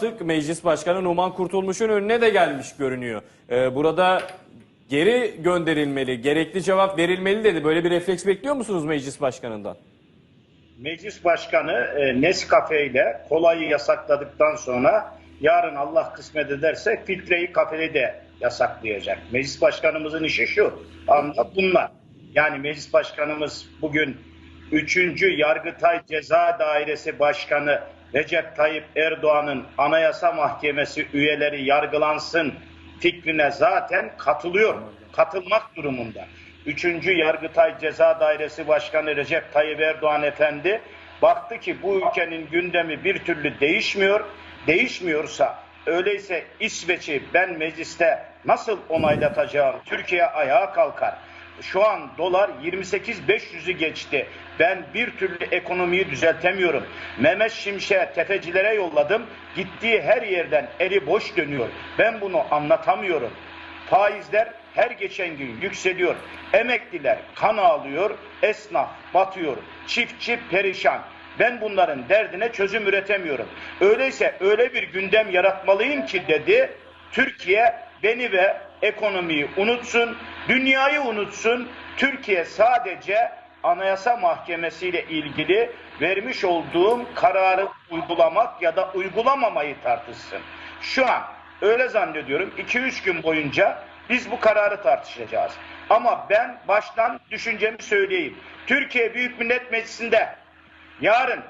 Artık Meclis Başkanı Numan Kurtulmuş'un önüne de gelmiş görünüyor. Ee, burada geri gönderilmeli, gerekli cevap verilmeli dedi. Böyle bir refleks bekliyor musunuz Meclis Başkanı'ndan? Meclis Başkanı e, Nescafe ile kolayı yasakladıktan sonra yarın Allah kısmet ederse filtreyi kafede de yasaklayacak. Meclis Başkanımızın işi şu. Anda bunlar. Yani Meclis Başkanımız bugün 3. Yargıtay Ceza Dairesi Başkanı Recep Tayyip Erdoğan'ın Anayasa Mahkemesi üyeleri yargılansın fikrine zaten katılıyor. Katılmak durumunda. 3. Yargıtay Ceza Dairesi Başkanı Recep Tayyip Erdoğan Efendi baktı ki bu ülkenin gündemi bir türlü değişmiyor. Değişmiyorsa öyleyse İsveç'i ben mecliste nasıl onaylatacağım? Türkiye ayağa kalkar. Şu an dolar 28.500'ü geçti. Ben bir türlü ekonomiyi düzeltemiyorum. Mehmet Şimşek'e tefecilere yolladım. Gittiği her yerden eli boş dönüyor. Ben bunu anlatamıyorum. Faizler her geçen gün yükseliyor. Emekliler kan ağlıyor, esnaf batıyor, çiftçi perişan. Ben bunların derdine çözüm üretemiyorum. Öyleyse öyle bir gündem yaratmalıyım ki dedi. Türkiye beni ve ekonomiyi unutsun, dünyayı unutsun. Türkiye sadece Anayasa Mahkemesi ile ilgili vermiş olduğum kararı uygulamak ya da uygulamamayı tartışsın. Şu an öyle zannediyorum 2-3 gün boyunca biz bu kararı tartışacağız. Ama ben baştan düşüncemi söyleyeyim. Türkiye Büyük Millet Meclisi'nde yarın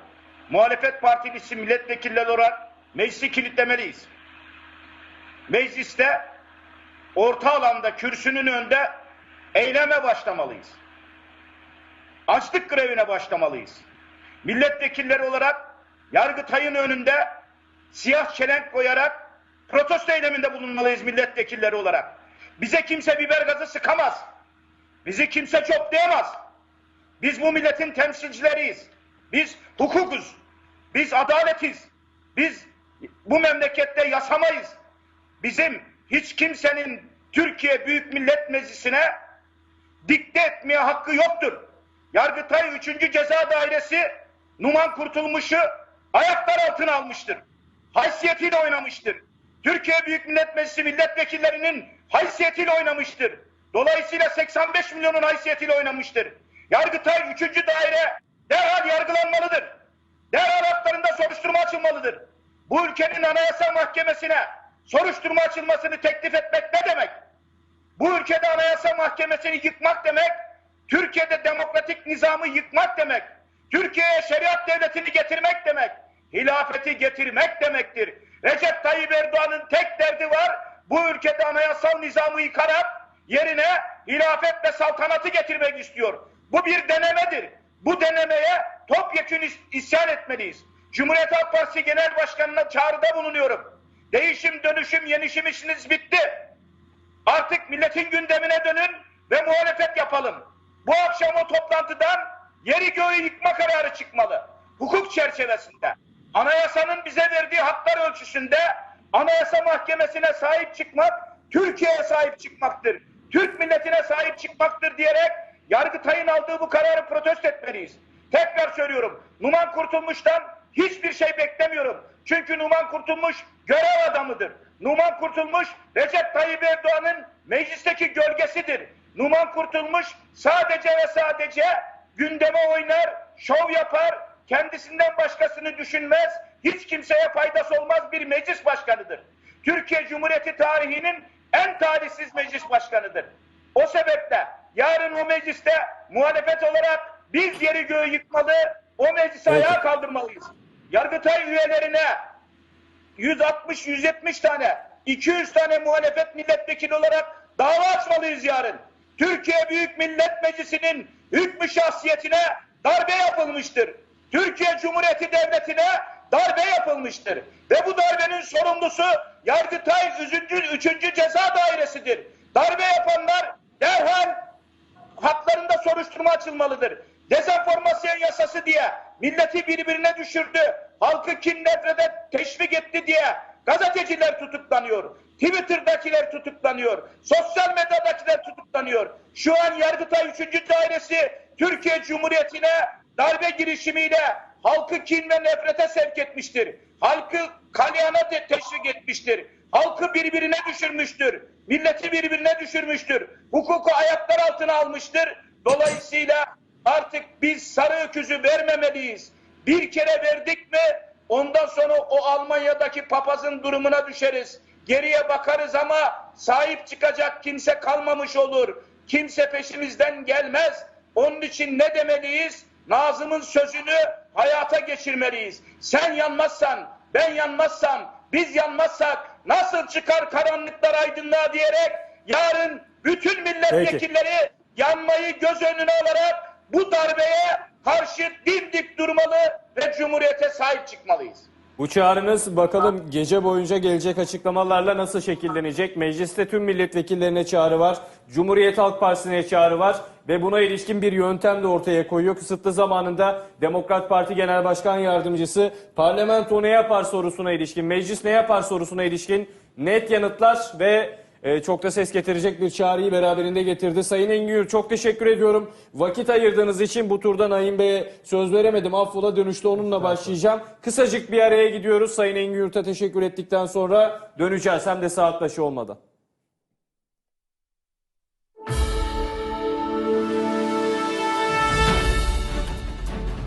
muhalefet partilisi milletvekilleri olarak meclisi kilitlemeliyiz. Mecliste orta alanda kürsünün önünde eyleme başlamalıyız. Açlık grevine başlamalıyız. Milletvekilleri olarak Yargıtay'ın önünde siyah çelenk koyarak protesto eyleminde bulunmalıyız milletvekilleri olarak. Bize kimse biber gazı sıkamaz. Bizi kimse çoplayamaz. Biz bu milletin temsilcileriyiz. Biz hukukuz. Biz adaletiz. Biz bu memlekette yaşamayız. Bizim hiç kimsenin Türkiye Büyük Millet Meclisi'ne dikte etmeye hakkı yoktur. Yargıtay 3. Ceza Dairesi Numan Kurtulmuş'u ayaklar altına almıştır. Haysiyetiyle oynamıştır. Türkiye Büyük Millet Meclisi milletvekillerinin haysiyetiyle oynamıştır. Dolayısıyla 85 milyonun haysiyetiyle oynamıştır. Yargıtay 3. Daire derhal yargılanmalıdır. Derhal haklarında soruşturma açılmalıdır. Bu ülkenin Anayasa Mahkemesi'ne soruşturma açılmasını teklif etmek ne demek? Bu ülkede Anayasa Mahkemesi'ni yıkmak demek, Türkiye'de demokratik nizamı yıkmak demek, Türkiye'ye şeriat devletini getirmek demek, hilafeti getirmek demektir. Recep Tayyip Erdoğan'ın tek derdi var, bu ülkede anayasal nizamı yıkarak yerine hilafet ve saltanatı getirmek istiyor. Bu bir denemedir. Bu denemeye topyekun is- isyan etmeliyiz. Cumhuriyet Halk Partisi Genel Başkanı'na çağrıda bulunuyorum. Değişim, dönüşüm, yenişim işiniz bitti. Artık milletin gündemine dönün ve muhalefet yapalım. Bu akşam o toplantıdan yeri göğü yıkma kararı çıkmalı. Hukuk çerçevesinde. Anayasanın bize verdiği haklar ölçüsünde Anayasa Mahkemesi'ne sahip çıkmak, Türkiye'ye sahip çıkmaktır. Türk milletine sahip çıkmaktır diyerek Yargıtay'ın aldığı bu kararı protesto etmeliyiz. Tekrar söylüyorum. Numan Kurtulmuş'tan hiçbir şey beklemiyorum. Çünkü Numan Kurtulmuş görev adamıdır. Numan Kurtulmuş Recep Tayyip Erdoğan'ın meclisteki gölgesidir. Numan Kurtulmuş sadece ve sadece gündeme oynar, şov yapar, kendisinden başkasını düşünmez, hiç kimseye faydası olmaz bir meclis başkanıdır. Türkiye Cumhuriyeti tarihinin en talihsiz meclis başkanıdır. O sebeple yarın o mecliste muhalefet olarak biz yeri göğü yıkmalı, o meclisi ayağa kaldırmalıyız. Yargıtay üyelerine 160-170 tane, 200 tane muhalefet milletvekili olarak dava açmalıyız yarın. Türkiye Büyük Millet Meclisi'nin hükmü şahsiyetine darbe yapılmıştır. Türkiye Cumhuriyeti Devleti'ne darbe yapılmıştır. Ve bu darbenin sorumlusu Yargıtay 3. 3. Ceza Dairesi'dir. Darbe yapanlar derhal haklarında soruşturma açılmalıdır. Dezenformasyon yasası diye milleti birbirine düşürdü. Halkı kin nefrete teşvik etti diye gazeteciler tutuklanıyor. Twitter'dakiler tutuklanıyor. Sosyal medyadakiler tutuklanıyor. Şu an Yargıtay 3. Dairesi Türkiye Cumhuriyeti'ne darbe girişimiyle halkı kin ve nefrete sevk etmiştir. Halkı kalyana teşvik etmiştir. Halkı birbirine düşürmüştür. Milleti birbirine düşürmüştür. Hukuku ayaklar altına almıştır. Dolayısıyla artık biz sarı öküzü vermemeliyiz. Bir kere verdik mi ondan sonra o Almanya'daki papazın durumuna düşeriz. Geriye bakarız ama sahip çıkacak kimse kalmamış olur. Kimse peşimizden gelmez. Onun için ne demeliyiz? Nazım'ın sözünü hayata geçirmeliyiz. Sen yanmazsan, ben yanmazsam, biz yanmazsak nasıl çıkar karanlıklar aydınlığa diyerek yarın bütün milletvekilleri yanmayı göz önüne alarak bu darbeye karşı dimdik durmalı ve cumhuriyete sahip çıkmalıyız. Bu çağrınız bakalım gece boyunca gelecek açıklamalarla nasıl şekillenecek? Mecliste tüm milletvekillerine çağrı var. Cumhuriyet Halk Partisi'ne çağrı var. Ve buna ilişkin bir yöntem de ortaya koyuyor. Kısıtlı zamanında Demokrat Parti Genel Başkan Yardımcısı parlamento ne yapar sorusuna ilişkin, meclis ne yapar sorusuna ilişkin net yanıtlar ve e, çok da ses getirecek bir çağrıyı beraberinde getirdi. Sayın Engin çok teşekkür ediyorum. Vakit ayırdığınız için bu turda Naim Bey'e söz veremedim. Affola dönüşte onunla başlayacağım. Kısacık bir araya gidiyoruz. Sayın Yurt'a teşekkür ettikten sonra döneceğiz. Hem de saat başı olmadan.